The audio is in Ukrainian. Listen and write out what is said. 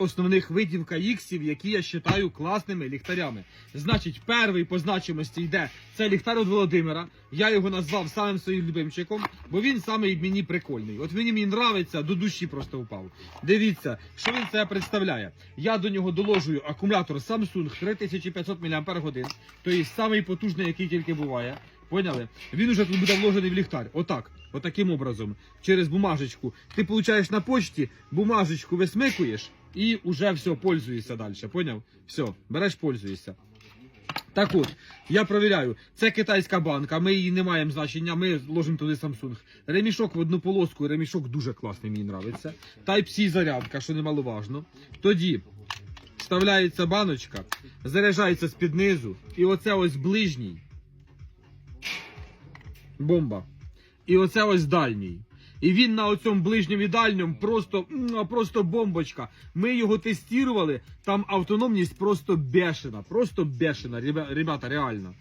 основних видів каїксів, які я вважаю класними ліхтарями. Значить, перший по значимості йде це ліхтар від Володимира. Я його назвав самим своїм любимчиком, бо він самий мені прикольний. От мені він нравиться, до душі просто впав. Дивіться, що він себе представляє. Я до нього доложую акумулятор Samsung 3500 мАч, тобто самий потужний, який тільки буває. Поняли? Він уже тут буде вложений в ліхтар. Отак. Отаким образом. Через бумажечку. Ти получаєш на почті, бумажечку висмикуєш і вже все, пользуєшся далі. Поняв? Все, береш, пользуєшся. Так от, я провіряю, це китайська банка, ми її не маємо значення, ми ложимо туди Samsung. Ремішок в одну полоску, ремішок дуже класний, мені подобається. Type-C зарядка, що немаловажно. Тоді вставляється баночка, заряджається з-під низу, і оце ось ближній. Бомба. І оце ось дальній. І він на оцьому ближньому і дальньому просто, просто бомбочка. Ми його тестували, там автономність просто бешена, просто бешена, ребя- ребята, реально.